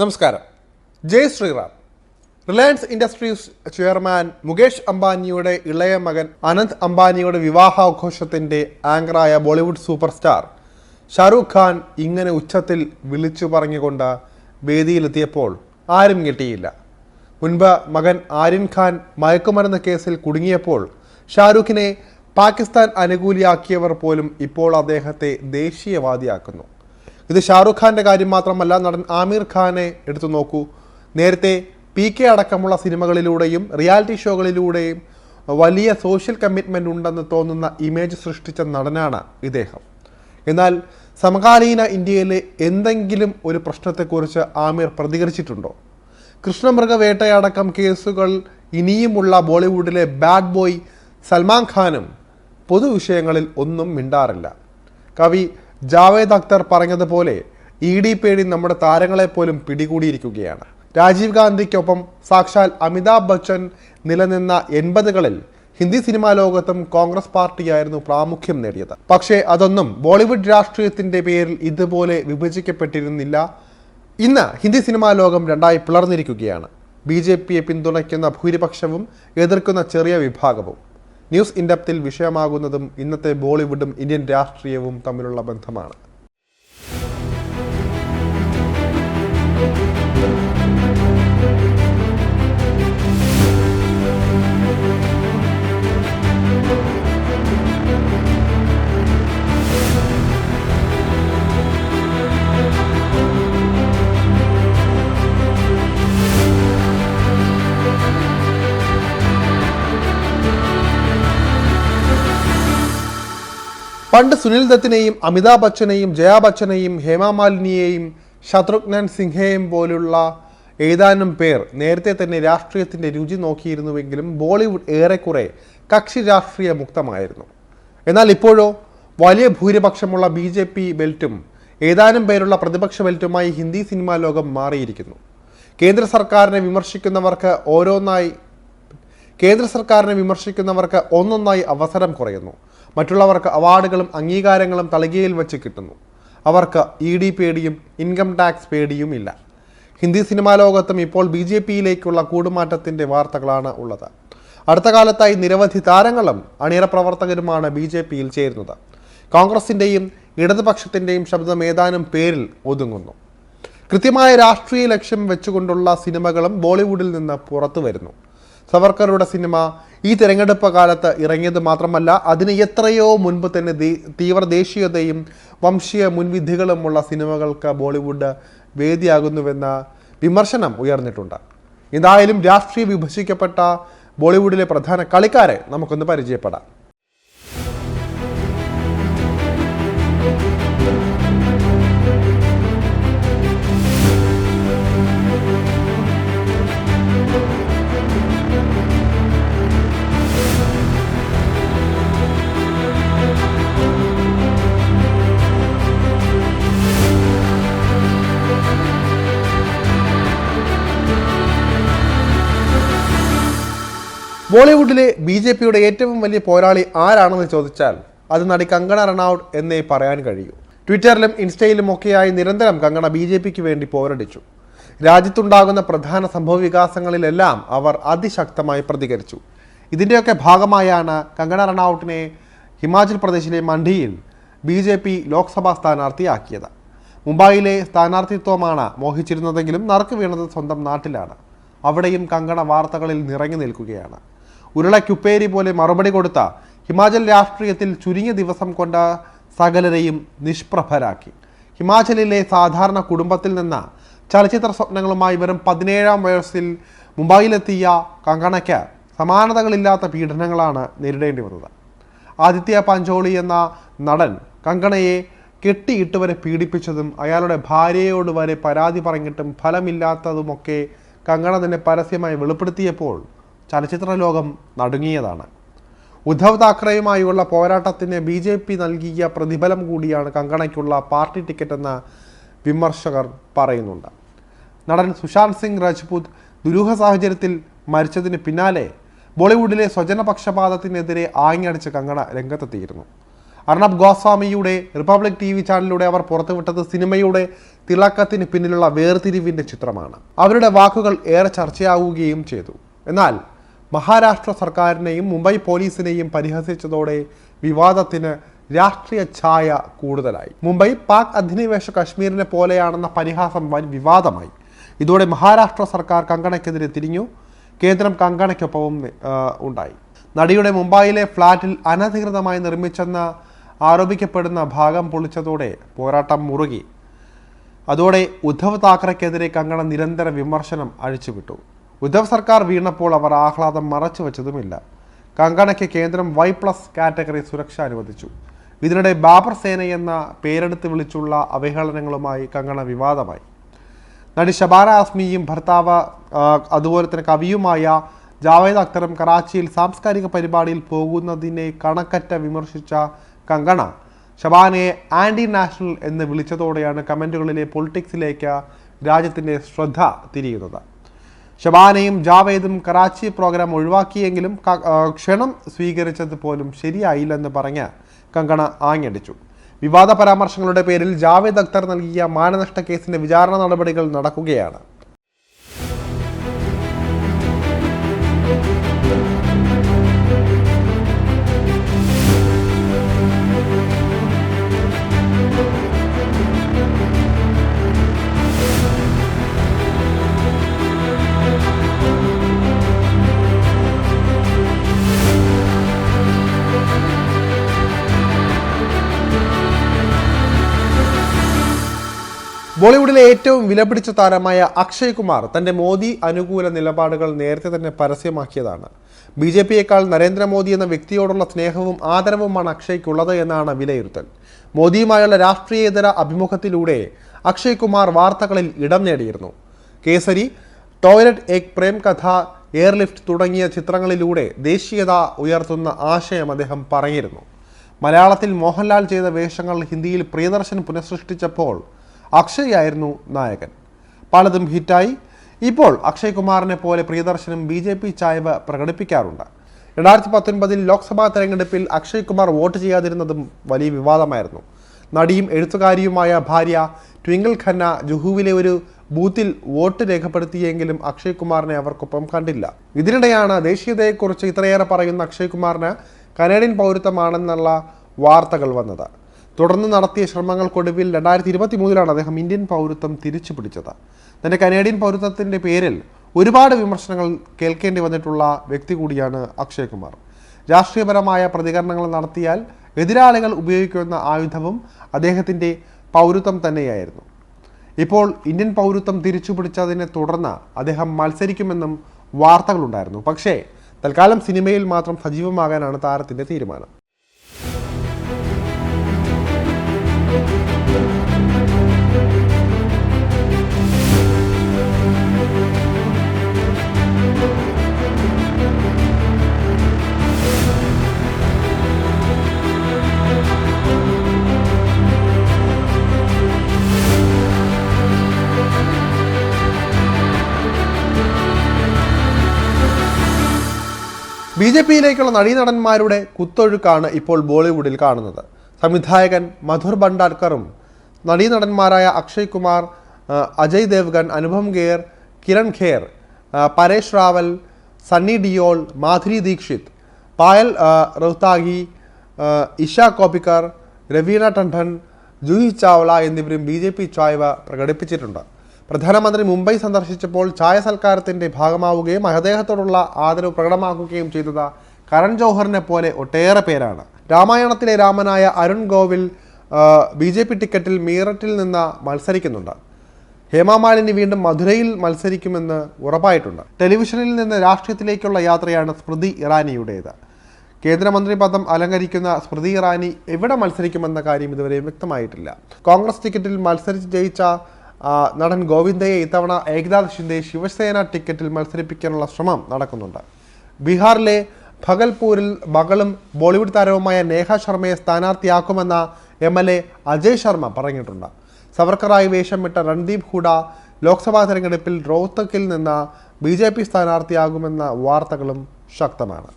നമസ്കാരം. Jai Shriram. Reliance industries chairman Mukesh അംബാനിയുടെ ഇളയ മകൻ അനന്ത് അംബാനിയുടെ വിവാഹാഘോഷത്തിന്റെ ആങ്കറായ ബോളിവുഡ് സൂപ്പർ സ്റ്റാർ ഷാറൂഖ് ഖാൻ ഇങ്ങനെ ഉച്ചത്തിൽ വിളിച്ചു പറഞ്ഞുകൊണ്ട് വേദിയിലെത്തിയപ്പോൾ ആരും ഞെട്ടിയില്ല. മുൻപ് മകൻ ആര്യൻ ഖാൻ മയക്കുമരുന്ന് കേസിൽ കുടുങ്ങിയപ്പോൾ ഷാരൂഖിനെ പാകിസ്ഥാൻ അനുകൂലിയാക്കിയവർ പോലും ഇപ്പോൾ അദ്ദേഹത്തെ ദേശീയവാദിയാക്കുന്നു. ഇത് ഷാറുഖ് ഖാന്റെ കാര്യം മാത്രമല്ല നടൻ ആമിർ ഖാനെ എടുത്തു നോക്കൂ. നേരത്തെ പി കെ അടക്കമുള്ള സിനിമകളിലൂടെയും റിയാലിറ്റി ഷോകളിലൂടെയും വലിയ സോഷ്യൽ കമ്മിറ്റ്മെന്റ് ഉണ്ടെന്ന് തോന്നുന്ന ഇമേജ് സൃഷ്ടിച്ച നടനാണ് ഇദ്ദേഹം. എന്നാൽ സമകാലീന ഇന്ത്യയിലെ എന്തെങ്കിലും ഒരു പ്രശ്നത്തെക്കുറിച്ച് ആമിർ പ്രതികരിച്ചിട്ടുണ്ടോ? കൃഷ്ണമൃഗ വേട്ടയടക്കം കേസുകൾ ഇനിയുമുള്ള ബോളിവുഡിലെ ബാഡ് ബോയ് സൽമാൻ ഖാനും പൊതുവിഷയങ്ങളിൽ ഒന്നും മിണ്ടാറില്ല. കവി ജാവേദ് അക്തർ പറഞ്ഞതുപോലെ ഇ ഡി പേടി നമ്മുടെ താരങ്ങളെ പോലും പിടികൂടിയിരിക്കുകയാണ്. രാജീവ് ഗാന്ധിക്കൊപ്പം സാക്ഷാൽ അമിതാഭ് ബച്ചൻ നിലനിന്ന എൺപതുകളിൽ ഹിന്ദി സിനിമാ ലോകത്തും കോൺഗ്രസ് പാർട്ടിയായിരുന്നു പ്രാമുഖ്യം നേടിയത്. പക്ഷേ അതൊന്നും ബോളിവുഡ് രാഷ്ട്രീയത്തിന്റെ പേരിൽ ഇതുപോലെ വിഭജിക്കപ്പെട്ടിരുന്നില്ല. ഇന്ന് ഹിന്ദി സിനിമാ ലോകം രണ്ടായി പിളർന്നിരിക്കുകയാണ്. ബി ജെ പിയെ പിന്തുണയ്ക്കുന്ന ഭൂരിപക്ഷവും എതിർക്കുന്ന ചെറിയ വിഭാഗവും. ന്യൂസ് ഇൻഡപ്തിൽ വിഷയമാകുന്നതും ഇന്നത്തെ ബോളിവുഡും ഇന്ത്യൻ രാഷ്ട്രീയവും തമ്മിലുള്ള ബന്ധമാണ്. പണ്ട് സുനിൽ ദത്തിനെയും അമിതാഭ് ബച്ചനെയും ജയാ ബച്ചനെയും ഹേമാമാലിനിയെയും ശത്രുഘ്നൻ സിൻഹയെയും പോലുള്ള ഏതാനും പേർ നേരത്തെ തന്നെ രാഷ്ട്രീയത്തിന്റെ രുചി നോക്കിയിരുന്നുവെങ്കിലും ബോളിവുഡ് ഏറെക്കുറെ കക്ഷി രാഷ്ട്രീയ മുക്തമായിരുന്നു. എന്നാൽ ഇപ്പോഴോ വലിയ ഭൂരിപക്ഷമുള്ള ബി ജെ പി ബെൽറ്റും ഏതാനും പേരുള്ള പ്രതിപക്ഷ ബെൽറ്റുമായി ഹിന്ദി സിനിമാ ലോകം മാറിയിരിക്കുന്നു. കേന്ദ്ര സർക്കാരിനെ വിമർശിക്കുന്നവർക്ക് ഓരോന്നായി കേന്ദ്ര സർക്കാരിനെ വിമർശിക്കുന്നവർക്ക് ഒന്നൊന്നായി അവസരം കുറയുന്നു. മറ്റുള്ളവർക്ക് അവാർഡുകളും അംഗീകാരങ്ങളും തളികയിൽ വെച്ച് കിട്ടുന്നു. അവർക്ക് ഇ ഡി പേടിയും ഇൻകം ടാക്സ് പേടിയും ഇല്ല. ഹിന്ദി സിനിമാ ലോകത്തും ഇപ്പോൾ ബി ജെ പിയിലേക്കുള്ള കൂടുമാറ്റത്തിന്റെ വാർത്തകളാണ് ഉള്ളത്. അടുത്ത കാലത്തായി നിരവധി താരങ്ങളും അണിയറ പ്രവർത്തകരുമാണ് ബി ജെ പിയിൽ ചേരുന്നത്. കോൺഗ്രസിന്റെയും ഇടതുപക്ഷത്തിന്റെയും ശബ്ദം ഏതാനും പേരിൽ ഒതുങ്ങുന്നു. കൃത്യമായ രാഷ്ട്രീയ ലക്ഷ്യം വെച്ചുകൊണ്ടുള്ള സിനിമകളും ബോളിവുഡിൽ നിന്ന് പുറത്തു വരുന്നു സവർക്കറുടെ സിനിമ ഈ തിരഞ്ഞെടുപ്പ് കാലത്ത് ഇറങ്ങിയത് മാത്രമല്ല അതിന് എത്രയോ മുൻപ് തന്നെ തീവ്ര ദേശീയതയും വംശീയ മുൻവിധികളുമുള്ള സിനിമകൾക്ക് ബോളിവുഡ് വേദിയാകുന്നുവെന്ന വിമർശനം ഉയർന്നിട്ടുണ്ട്. എന്തായാലും രാഷ്ട്രീയ വിഭജിക്കപ്പെട്ട ബോളിവുഡിലെ പ്രധാന കളിക്കാരെ നമുക്കൊന്ന് പരിചയപ്പെടാം. ബോളിവുഡിലെ ബി ജെ പിയുടെ ഏറ്റവും വലിയ പോരാളി ആരാണെന്ന് ചോദിച്ചാൽ അത് നടി കങ്കണ റണൌട്ട് എന്നേ പറയാൻ കഴിയൂ. ട്വിറ്ററിലും ഇൻസ്റ്റയിലും ഒക്കെയായി നിരന്തരം കങ്കണ ബി ജെ പിക്ക് വേണ്ടി പോരടിച്ചു. രാജ്യത്തുണ്ടാകുന്ന പ്രധാന സംഭവ വികാസങ്ങളിലെല്ലാം അവർ അതിശക്തമായി പ്രതികരിച്ചു. ഇതിന്റെയൊക്കെ ഭാഗമായാണ് കങ്കണ റണൌട്ടിനെ ഹിമാചൽ പ്രദേശിലെ മണ്ഡിയിൽ ബി ജെ പി ലോക്സഭാ സ്ഥാനാർത്ഥിയാക്കിയത്. മുംബൈയിലെ സ്ഥാനാർത്ഥിത്വമാണ് മോഹിച്ചിരുന്നതെങ്കിലും നറുക്ക് വീണത് സ്വന്തം നാട്ടിലാണ്. അവിടെയും കങ്കണ വാർത്തകളിൽ നിറഞ്ഞു നിൽക്കുകയാണ്. ഉരുളയ്ക്കുപ്പേരി പോലെ മറുപടി കൊടുത്ത ഹിമാചൽ രാഷ്ട്രീയത്തിൽ ചുരുങ്ങിയ ദിവസം കൊണ്ട സകലരെയും നിഷ്പ്രഭരാക്കി. ഹിമാചലിലെ സാധാരണ കുടുംബത്തിൽ നിന്ന് ചലച്ചിത്ര സ്വപ്നങ്ങളുമായി വെറും പതിനേഴാം വയസ്സിൽ മുംബൈയിലെത്തിയ കങ്കണയ്ക്ക് സമാനതകളില്ലാത്ത പീഡനങ്ങളാണ് നേരിടേണ്ടി വന്നത്. ആദിത്യ പഞ്ചോളി എന്ന നടൻ കങ്കണയെ കെട്ടിയിട്ട് വരെ പീഡിപ്പിച്ചതും അയാളുടെ ഭാര്യയോട് വരെ പരാതി പറഞ്ഞിട്ടും ഫലമില്ലാത്തതുമൊക്കെ കങ്കണ തന്നെ പരസ്യമായി വെളിപ്പെടുത്തിയപ്പോൾ ചലച്ചിത്ര ലോകം നടുങ്ങിയതാണ്. ഉദ്ധവ് താക്കറെയുമായുള്ള പോരാട്ടത്തിന് ബി ജെ പി നൽകിയ പ്രതിഫലം കൂടിയാണ് കങ്കണയ്ക്കുള്ള പാർട്ടി ടിക്കറ്റ് എന്ന് വിമർശകർ പറയുന്നുണ്ട്. നടൻ സുശാന്ത് സിംഗ് രാജ്പൂത് ദുരൂഹ സാഹചര്യത്തിൽ മരിച്ചതിന് പിന്നാലെ ബോളിവുഡിലെ സ്വജനപക്ഷപാതത്തിനെതിരെ ആഞ്ഞടിച്ച് കങ്കണ രംഗത്തെത്തിയിരുന്നു. അർണബ് ഗോസ്വാമിയുടെ റിപ്പബ്ലിക് ടി വി ചാനലിലൂടെ അവർ പുറത്തുവിട്ടത് സിനിമയുടെ തിളക്കത്തിന് പിന്നിലുള്ള വേർതിരിവിന്റെ ചിത്രമാണ്. അവരുടെ വാക്കുകൾ ഏറെ ചർച്ചയാവുകയും ചെയ്തു. എന്നാൽ മഹാരാഷ്ട്ര സർക്കാരിനെയും മുംബൈ പോലീസിനെയും പരിഹസിച്ചതോടെ വിവാദത്തിന് രാഷ്ട്രീയ ഛായ കൂടുതലായി. മുംബൈ പാക് അധിനിവേശ കശ്മീരിനെ പോലെയാണെന്ന പരിഹാസം വൻ വിവാദമായി. ഇതോടെ മഹാരാഷ്ട്ര സർക്കാർ കങ്കണയ്ക്കെതിരെ തിരിഞ്ഞു. കേന്ദ്രം കങ്കണയ്ക്കൊപ്പവും ഉണ്ടായി. നടിയുടെ മുംബൈയിലെ ഫ്ളാറ്റിൽ അനധികൃതമായി നിർമ്മിച്ചെന്ന് ആരോപിക്കപ്പെടുന്ന ഭാഗം പൊളിച്ചതോടെ പോരാട്ടം മുറുകി. അതോടെ ഉദ്ധവ് താക്കറെക്കെതിരെ കങ്കണ നിരന്തര വിമർശനം അഴിച്ചുവിട്ടു. ഉദ്ധവ് സർക്കാർ വീണപ്പോൾ അവർ ആഹ്ലാദം മറച്ചു വച്ചതുമില്ല. കങ്കണയ്ക്ക് കേന്ദ്രം വൈ പ്ലസ് കാറ്റഗറി സുരക്ഷ അനുവദിച്ചു. ഇതിനിടെ ബാബർ സേന എന്ന പേരെടുത്ത് വിളിച്ചുള്ള അവഹേളനങ്ങളുമായി കങ്കണ വിവാദമായി. നടി ഷബാന ആസ്മിയും ഭർത്താവ് അതുപോലെ തന്നെ കവിയുമായ ജാവേദ് അക്തറും കറാച്ചിയിൽ സാംസ്കാരിക പരിപാടിയിൽ പോകുന്നതിനെ കണക്കറ്റ വിമർശിച്ച കങ്കണ ഷബാനയെ ആന്റി നാഷണൽ എന്ന് വിളിച്ചതോടെയാണ് കമന്റുകളിലെ പൊളിറ്റിക്സിലേക്ക് രാജ്യത്തിന്റെ ശ്രദ്ധ തിരിയുന്നത്. ഷബാനയും ജാവേദും കറാച്ചി പ്രോഗ്രാം ഒഴിവാക്കിയെങ്കിലും ക്ഷണം സ്വീകരിച്ചത് പോലും ശരിയായില്ലെന്ന് പറഞ്ഞ് കങ്കണ ആഞ്ഞടിച്ചു. വിവാദ പരാമർശങ്ങളുടെ പേരിൽ ജാവേദ് അക്തർ നൽകിയ മാനനഷ്ട കേസിന്റെ വിചാരണ നടപടികൾ നടക്കുകയാണ്. ബോളിവുഡിലെ ഏറ്റവും വിലപിടിച്ച താരമായ അക്ഷയ് കുമാർ തന്റെ മോദി അനുകൂല നിലപാടുകൾ നേരത്തെ തന്നെ പരസ്യമാക്കിയതാണ്. ബി ജെ പിയേക്കാൾ നരേന്ദ്രമോദി എന്ന വ്യക്തിയോടുള്ള സ്നേഹവും ആദരവുമാണ് അക്ഷയ്ക്കുള്ളത് എന്നാണ് വിലയിരുത്തൽ. മോദിയുമായുള്ള രാഷ്ട്രീയേതര അഭിമുഖത്തിലൂടെ അക്ഷയ് കുമാർ വാർത്തകളിൽ ഇടം നേടിയിരുന്നു. കേസരി ടോയ്ലറ്റ് ഏക് പ്രേം കഥ എയർലിഫ്റ്റ് തുടങ്ങിയ ചിത്രങ്ങളിലൂടെ ദേശീയത ഉയർത്തുന്ന ആശയം അദ്ദേഹം പറഞ്ഞിരുന്നു. മലയാളത്തിൽ മോഹൻലാൽ ചെയ്ത വേഷങ്ങൾ ഹിന്ദിയിൽ പ്രിയദർശൻ പുനഃസൃഷ്ടിച്ചപ്പോൾ അക്ഷയ് ആയിരുന്നു നായകൻ. പലതും ഹിറ്റായി. ഇപ്പോൾ അക്ഷയ് കുമാറിനെ പോലെ പ്രിയദർശനും ബി ജെ പി ചായവ് പ്രകടിപ്പിക്കാറുണ്ട്. രണ്ടായിരത്തി പത്തൊൻപതിൽ ലോക്സഭാ തെരഞ്ഞെടുപ്പിൽ അക്ഷയ് കുമാർ വോട്ട് ചെയ്യാതിരുന്നതും വലിയ വിവാദമായിരുന്നു. നടിയും എഴുത്തുകാരിയുമായ ഭാര്യ ട്വിങ്കിൾ ഖന്ന ജുഹുവിലെ ഒരു ബൂത്തിൽ വോട്ട് രേഖപ്പെടുത്തിയെങ്കിലും അക്ഷയ് കുമാറിനെ അവർക്കൊപ്പം കണ്ടില്ല. ഇതിനിടെയാണ് ദേശീയതയെക്കുറിച്ച് ഇത്രയേറെ പറയുന്ന അക്ഷയ് കുമാറിന് കനേഡിയൻ പൗരത്വമാണെന്നുള്ള വാർത്തകൾ വന്നത്. തുടർന്ന് നടത്തിയ ശ്രമങ്ങൾക്കൊടുവിൽ രണ്ടായിരത്തി ഇരുപത്തി മൂന്നിലാണ് അദ്ദേഹം ഇന്ത്യൻ പൗരത്വം തിരിച്ചു പിടിച്ചത് തന്റെ കനേഡിയൻ പൗരത്വത്തിന്റെ പേരിൽ ഒരുപാട് വിമർശനങ്ങൾ കേൾക്കേണ്ടി വന്നിട്ടുള്ള വ്യക്തി കൂടിയാണ് അക്ഷയ് കുമാർ. രാഷ്ട്രീയപരമായ പ്രതികരണങ്ങൾ നടത്തിയാൽ എതിരാളികൾ ഉപയോഗിക്കുന്ന ആയുധവും അദ്ദേഹത്തിന്റെ പൗരത്വം തന്നെയായിരുന്നു. ഇപ്പോൾ ഇന്ത്യൻ പൗരത്വം തിരിച്ചു പിടിച്ചതിനെ തുടർന്ന് അദ്ദേഹം മത്സരിക്കുമെന്നും വാർത്തകളുണ്ടായിരുന്നു. പക്ഷേ തൽക്കാലം സിനിമയിൽ മാത്രം സജീവമാകാനാണ് താരത്തിന്റെ തീരുമാനം. ബി ജെ പിയിലേക്കുള്ള നടീനടന്മാരുടെ കുത്തൊഴുക്കാണ് ഇപ്പോൾ ബോളിവുഡിൽ കാണുന്നത്. സംവിധായകൻ മധുർ ഭണ്ഡാർക്കറും നടീനടന്മാരായ അക്ഷയ് കുമാർ അജയ് ദേവ്ഗൻ അനുപം ഖേർ കിരൺ ഖേർ പരേഷ് റാവൽ സണ്ണി ഡിയോൾ മാധുരി ദീക്ഷിത് പായൽ റൗത്താഗി ഇഷ കോപ്പിക്കർ രവീണ ടണ്ഠൻ ജൂഹി ചാവ്ല എന്നിവരും ബി ജെ പി ചായ്വ പ്രകടിപ്പിച്ചിട്ടുണ്ട്. പ്രധാനമന്ത്രി മുംബൈ സന്ദർശിച്ചപ്പോൾ ചായ സൽക്കാരത്തിന്റെ ഭാഗമാവുകയും അദ്ദേഹത്തോടുള്ള ആദരവ് പ്രകടമാക്കുകയും ചെയ്തത് കരൺ ജോഹറിനെ പോലെ ഒട്ടേറെ പേരാണ്. രാമായണത്തിലെ രാമനായ Arun Govil B J P ടിക്കറ്റിൽ മീററ്റിൽ നിന്ന് മത്സരിക്കുന്നുണ്ട്. ഹേമാമാലിനി വീണ്ടും മധുരയിൽ മത്സരിക്കുമെന്ന് ഉറപ്പായിട്ടുണ്ട്. ടെലിവിഷനിൽ നിന്ന് രാഷ്ട്രീയത്തിലേക്കുള്ള യാത്രയാണ് സ്മൃതി ഇറാനിയുടേത്. കേന്ദ്രമന്ത്രി പദം അലങ്കരിക്കുന്ന സ്മൃതി ഇറാനി എവിടെ മത്സരിക്കുമെന്ന കാര്യം ഇതുവരെ വ്യക്തമായിട്ടില്ല. കോൺഗ്രസ് ടിക്കറ്റിൽ മത്സരിച്ച് ജയിച്ച നടൻ ഗോവിന്ദയെ ഇത്തവണ ഏകനാഥ് ഷിൻഡെ ശിവസേന ടിക്കറ്റിൽ മത്സരിപ്പിക്കാനുള്ള ശ്രമം നടക്കുന്നുണ്ട്. ബീഹാറിലെ ഭഗൽപൂരിൽ മകളും ബോളിവുഡ് താരവുമായ നേഹ ശർമ്മയെ സ്ഥാനാർത്ഥിയാക്കുമെന്ന M L A Ajay Sharma പറഞ്ഞിട്ടുണ്ട്. സവർക്കറായി വേഷമിട്ട രൺദീപ് ഹൂഡ ലോക്സഭാ തെരഞ്ഞെടുപ്പിൽ റോഹ്തക്കിൽ നിന്ന് ബി ജെ പി സ്ഥാനാർത്ഥിയാകുമെന്ന വാർത്തകളും ശക്തമാണ്.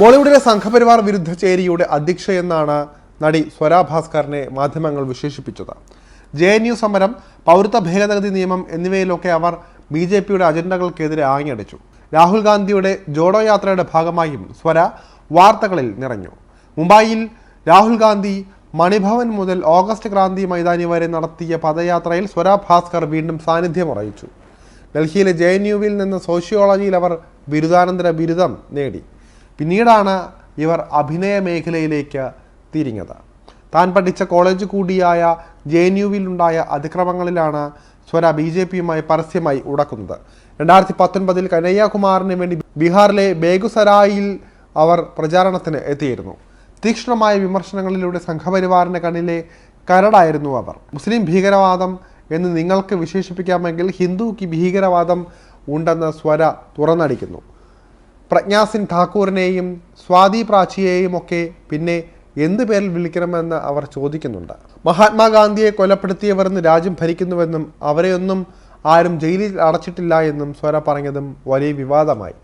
ബോളിവുഡിലെ സംഘപരിവാർ വിരുദ്ധ ചേരിയുടെ അധ്യക്ഷയെന്നാണ് നടി സ്വരാ ഭാസ്കറിനെ മാധ്യമങ്ങൾ വിശേഷിപ്പിച്ചത്. ജെ എൻ യു സമരം പൗരത്വ ഭേദഗതി നിയമം എന്നിവയിലൊക്കെ അവർ ബി ജെ പിയുടെ അജണ്ടകൾക്കെതിരെ ആഞ്ഞടിച്ചു. രാഹുൽ ഗാന്ധിയുടെ ജോഡോ യാത്രയുടെ ഭാഗമായും സ്വര വാർത്തകളിൽ നിറഞ്ഞു. മുംബൈയിൽ രാഹുൽ ഗാന്ധി മണിഭവൻ മുതൽ ഓഗസ്റ്റ് ക്രാന്തി മൈതാനി വരെ നടത്തിയ പദയാത്രയിൽ സ്വര ഭാസ്കർ വീണ്ടും സാന്നിധ്യം അറിയിച്ചു. ഡൽഹിയിലെ ജെ എൻ യുവിൽ നിന്ന് സോഷ്യോളജിയിൽ അവർ ബിരുദാനന്തര ബിരുദം നേടി. പിന്നീടാണ് ഇവർ അഭിനയ മേഖലയിലേക്ക് തിരിഞ്ഞത്. താൻ പഠിച്ച കോളേജ് കൂടിയായ ജെ എൻ യുവിലുണ്ടായ അതിക്രമങ്ങളിലാണ് സ്വര ബി ജെ പിയുമായി പരസ്യമായി ഉടക്കുന്നത്. രണ്ടായിരത്തി പത്തൊൻപതിൽ കനയ്യകുമാറിന് വേണ്ടി ബീഹാറിലെ ബേഗുസരായിൽ അവർ പ്രചാരണത്തിന് എത്തിയിരുന്നു. തീക്ഷ്ണമായ വിമർശനങ്ങളിലൂടെ സംഘപരിവാറിന്റെ കണ്ണിലെ കരടായിരുന്നു അവർ. മുസ്ലിം ഭീകരവാദം എന്ന് നിങ്ങൾക്ക് വിശേഷിപ്പിക്കാമെങ്കിൽ ഹിന്ദുക്ക് ഭീകരവാദം ഉണ്ടെന്ന് സ്വര തുറന്നടിക്കുന്നു. പ്രജ്ഞാ സിംഗ് ഠാക്കൂറിനെയും സ്വാതി പ്രാച്ചിയെയും ഒക്കെ പിന്നെ എന്ത് പേരിൽ വിളിക്കണമെന്ന് അവർ ചോദിക്കുന്നുണ്ട്. മഹാത്മാഗാന്ധിയെ കൊലപ്പെടുത്തിയവർ ഇന്ന് രാജ്യം ഭരിക്കുന്നുവെന്നും അവരെയൊന്നും ആരും ജയിലിൽ അടച്ചിട്ടില്ല എന്നും സ്വര പറഞ്ഞതും വലിയ വിവാദമായി.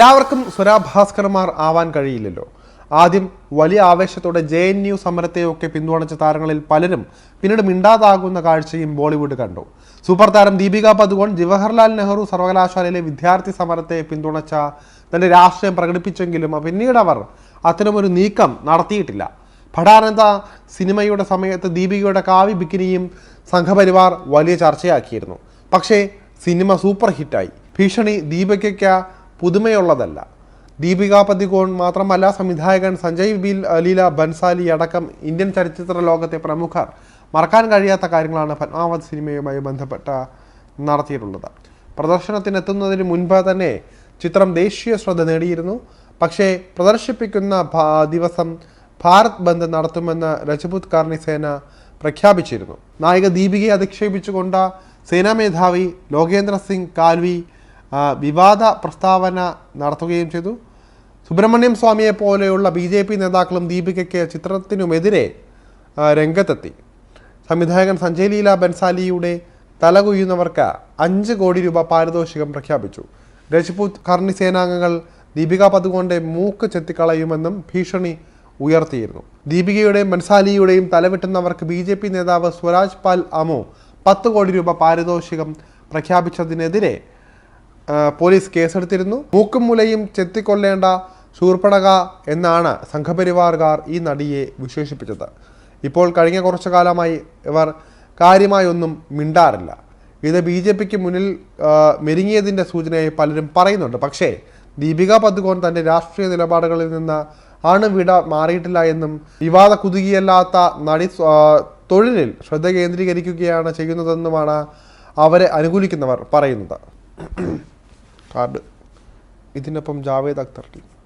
എല്ലാവർക്കും സ്വരാഭാസ്കർമാർ ആവാൻ കഴിയില്ലല്ലോ. ആദ്യം വലിയ ആവേശത്തോടെ ജെ എൻ യു സമരത്തെയൊക്കെ പിന്തുണച്ച താരങ്ങളിൽ പലരും പിന്നീട് മിണ്ടാതാകുന്ന കാഴ്ചയും ബോളിവുഡ് കണ്ടു. സൂപ്പർ താരം ദീപിക പദുകോൺ ജവഹർലാൽ നെഹ്റു സർവകലാശാലയിലെ വിദ്യാർത്ഥി സമരത്തെ പിന്തുണച്ച തന്റെ രാഷ്ട്രീയം പ്രകടിപ്പിച്ചെങ്കിലും പിന്നീട് അവർ അത്തരമൊരു നീക്കം നടത്തിയിട്ടില്ല. പഠാനന്ദ സിനിമയുടെ സമയത്ത് ദീപികയുടെ കാവ്യ ബിക്കിനിയും സംഘപരിവാർ വലിയ ചർച്ചയാക്കിയിരുന്നു. പക്ഷേ സിനിമ സൂപ്പർ ഹിറ്റായി. ഭീഷണി ദീപികയ്ക്ക് പുതുമയുള്ളതല്ല. ദീപിക പതികോൺ മാത്രമല്ല സംവിധായകൻ സഞ്ജയ് ബിൽ ലീല ബൻസാലി അടക്കം ഇന്ത്യൻ ചലച്ചിത്ര ലോകത്തെ പ്രമുഖർ മറക്കാൻ കഴിയാത്ത കാര്യങ്ങളാണ് പത്മാവത് സിനിമയുമായി ബന്ധപ്പെട്ട് നടത്തിയിട്ടുള്ളത്. പ്രദർശനത്തിനെത്തുന്നതിന് മുൻപ് തന്നെ ചിത്രം ദേശീയ ശ്രദ്ധ നേടിയിരുന്നു. പക്ഷേ പ്രദർശിപ്പിക്കുന്ന ദിവസം ഭാരത് ബന്ദ് നടത്തുമെന്ന് രജപുത് കാർണി സേന പ്രഖ്യാപിച്ചിരുന്നു. നായിക ദീപികയെ അധിക്ഷേപിച്ചുകൊണ്ട് സേനാ മേധാവി ലോകേന്ദ്ര സിംഗ് കാൽവി വിവാദ പ്രസ്താവന നടത്തുകയും ചെയ്തു. സുബ്രഹ്മണ്യം സ്വാമിയെ പോലെയുള്ള ബി ജെ പി നേതാക്കളും ദീപികയ്ക്ക് ചിത്രത്തിനുമെതിരെ രംഗത്തെത്തി. സംവിധായകൻ സഞ്ജയ് ലീല ബൻസാലിയുടെ തലകുയ്യുന്നവർക്ക് അഞ്ച് കോടി രൂപ പാരിതോഷികം പ്രഖ്യാപിച്ചു. രജ്പൂത് കർണി സേനാംഗങ്ങൾ ദീപിക പതുകൊണ്ട് മൂക്ക് ചെത്തിക്കളയുമെന്നും ഭീഷണി ഉയർത്തിയിരുന്നു. ദീപികയുടെയും ബൻസാലിയുടെയും തലവെട്ടുന്നവർക്ക് ബി ജെ പി നേതാവ് സ്വരാജ് പാൽ അമോ പത്ത് കോടി രൂപ പാരിതോഷികം പ്രഖ്യാപിച്ചതിനെതിരെ പോലീസ് കേസെടുത്തിരുന്നു. മൂക്കും മുലയും ചെത്തിക്കൊല്ലേണ്ട ശൂർപ്പണക എന്നാണ് സംഘപരിവാർകാർ ഈ നടിയെ വിശേഷിപ്പിച്ചത്. ഇപ്പോൾ കഴിഞ്ഞ കുറച്ചു കാലമായി ഇവർ കാര്യമായൊന്നും മിണ്ടാറില്ല. ഇത് ബി ജെ പിക്ക് മുന്നിൽ മെരുങ്ങിയതിന്റെ സൂചനയായി പലരും പറയുന്നുണ്ട്. പക്ഷേ ദീപിക പദുകോൺ തന്റെ രാഷ്ട്രീയ നിലപാടുകളിൽ നിന്ന് അണുവിട മാറിയിട്ടില്ല എന്നും വിവാദ കുതുകിയല്ലാത്ത നടി തൊഴിലിൽ ശ്രദ്ധ കേന്ദ്രീകരിക്കുകയാണ് ചെയ്യുന്നതെന്നുമാണ് അവരെ അനുകൂലിക്കുന്നവർ പറയുന്നത്. കാർഡ്. ഇതിനൊപ്പം ജാവേദ് അക്തർ ടീം.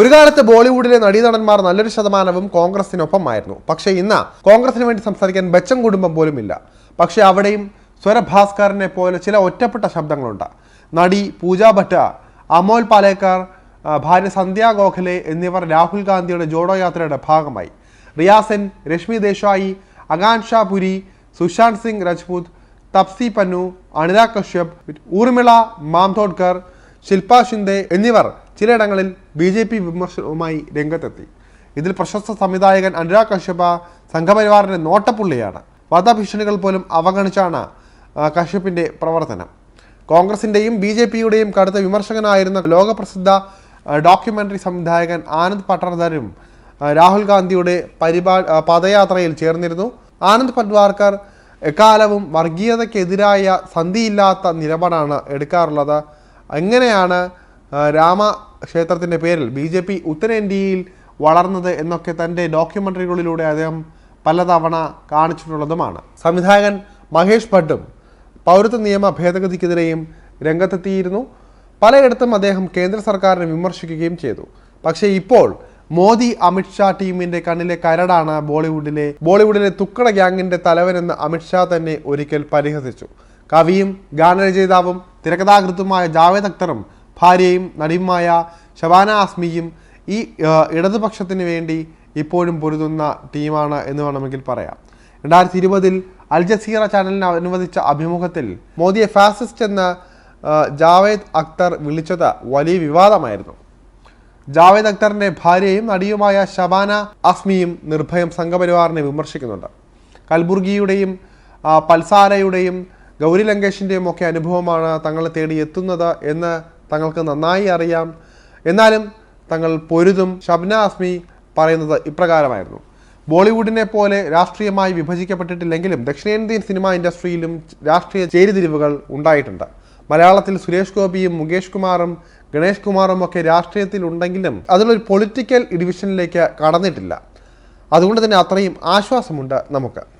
ഒരു കാലത്ത് ബോളിവുഡിലെ നടീനടന്മാർ നല്ലൊരു ശതമാനവും കോൺഗ്രസിനൊപ്പമായിരുന്നു. പക്ഷേ ഇന്ന് കോൺഗ്രസിന് വേണ്ടി സംസാരിക്കാൻ ബച്ചൻ കുടുംബം പോലുമില്ല. പക്ഷേ അവിടെയും സ്വരഭാസ്കറിനെ പോലെ ചില ഒറ്റപ്പെട്ട ശബ്ദങ്ങളുണ്ട്. നടി പൂജ ഭട്ട അമോൽ പാലേക്കർ ഭാര്യ സന്ധ്യ ഗോഖലെ എന്നിവർ രാഹുൽ ഗാന്ധിയുടെ ജോഡോ യാത്രയുടെ ഭാഗമായി. റിയാസൻ രശ്മി ദേശായി അകാൻഷ പുരി സുശാന്ത് സിംഗ് രജ്പൂത് തപ്സി പന്നു അനുരാഗ് കശ്യപ് ഊർമിള മാംതോഡ്കർ ശില്പ ഷിൻഡെ എന്നിവർ ചിലയിടങ്ങളിൽ ബി ജെ പി വിമർശനവുമായി രംഗത്തെത്തി. ഇതിൽ പ്രശസ്ത സംവിധായകൻ അനുരാഗ് കശ്യപ സംഘപരിവാറിന്റെ നോട്ടപ്പുള്ളിയാണ്. വധഭീഷണികൾ പോലും അവഗണിച്ചാണ് കശ്യപ്പിന്റെ പ്രവർത്തനം. കോൺഗ്രസിന്റെയും ബി ജെ പിയുടെയും കടുത്ത വിമർശകനായിരുന്ന ലോകപ്രസിദ്ധ ഡോക്യുമെന്ററി സംവിധായകൻ ആനന്ദ് പട്ടർധരും രാഹുൽ ഗാന്ധിയുടെ പരിപാ പദയാത്രയിൽ ചേർന്നിരുന്നു. ആനന്ദ് പട്വാർക്കർ എക്കാലവും വർഗീയതയ്ക്കെതിരായ സന്ധിയില്ലാത്ത നിലപാടാണ് എടുക്കാറുള്ളത്. എങ്ങനെയാണ് രാമ രാമക്ഷേത്രത്തിന്റെ പേരിൽ ബി ജെ പി ഉത്തരേന്ത്യയിൽ വളർന്നത് എന്നൊക്കെ തന്റെ ഡോക്യുമെന്ററികളിലൂടെ അദ്ദേഹം പലതവണ കാണിച്ചിട്ടുള്ളതുമാണ്. സംവിധായകൻ മഹേഷ് ഭട്ടും പൗരത്വ നിയമ ഭേദഗതിക്കെതിരെയും രംഗത്തെത്തിയിരുന്നു. പലയിടത്തും അദ്ദേഹം കേന്ദ്ര സർക്കാരിനെ വിമർശിക്കുകയും ചെയ്തു. പക്ഷേ ഇപ്പോൾ മോദി അമിത്ഷാ ടീമിന്റെ കണ്ണിലെ കരടാണ് ബോളിവുഡിലെ ബോളിവുഡിലെ തുക്കട ഗ്യാങ്ങിന്റെ തലവനെന്ന് അമിത്ഷാ തന്നെ ഒരിക്കൽ പരിഹസിച്ചു. കവിയും ഗാനരചയിതാവും തിരക്കഥാകൃത്തുമായ ജാവേദ് അക്തറും ഭാര്യയും നടിയുമായ ഷബാന ആസ്മിയും ഈ ഇടതുപക്ഷത്തിന് വേണ്ടി ഇപ്പോഴും പൊരുതുന്ന ടീമാണ് എന്ന് വേണമെങ്കിൽ പറയാം. രണ്ടായിരത്തി ഇരുപതിൽ അൽ ജസീറ ചാനലിന് അനുവദിച്ച അഭിമുഖത്തിൽ മോദിയെ ഫാസിസ്റ്റ് എന്ന് ജാവേദ് അക്തർ വിളിച്ചത് വലിയ വിവാദമായിരുന്നു. ജാവേദ് അക്തറിന്റെ ഭാര്യയും നടിയുമായ ഷബാന അസ്മിയും നിർഭയം സംഘപരിവാറിനെ വിമർശിക്കുന്നുണ്ട്. കൽബുർഗിയുടെയും പൽസാരയുടെയും ഗൗരി ലങ്കേഷിന്റെയും ഒക്കെ അനുഭവമാണ് തങ്ങളെ തേടി എത്തുന്നത് എന്ന് തങ്ങൾക്ക് നന്നായി അറിയാം. എന്നാലും തങ്ങൾ പൊരുതും. ഷബ്ന അസ്മി പറയുന്നത് ഇപ്രകാരമായിരുന്നു. ബോളിവുഡിനെ പോലെ രാഷ്ട്രീയമായി വിഭജിക്കപ്പെട്ടിട്ടില്ലെങ്കിലും ദക്ഷിണേന്ത്യൻ സിനിമാ ഇൻഡസ്ട്രിയിലും രാഷ്ട്രീയ ചേരിതിരിവുകൾ ഉണ്ടായിട്ടുണ്ട്. മലയാളത്തിൽ സുരേഷ് ഗോപിയും മുകേഷ് കുമാറും ഗണേഷ് കുമാറും ഒക്കെ രാഷ്ട്രീയത്തിൽ ഉണ്ടെങ്കിലും അതിലൊരു പൊളിറ്റിക്കൽ ഡിവിഷനിലേക്ക് കടന്നിട്ടില്ല. അതുകൊണ്ട് തന്നെ അത്രയും ആശ്വാസമുണ്ട് നമുക്ക്.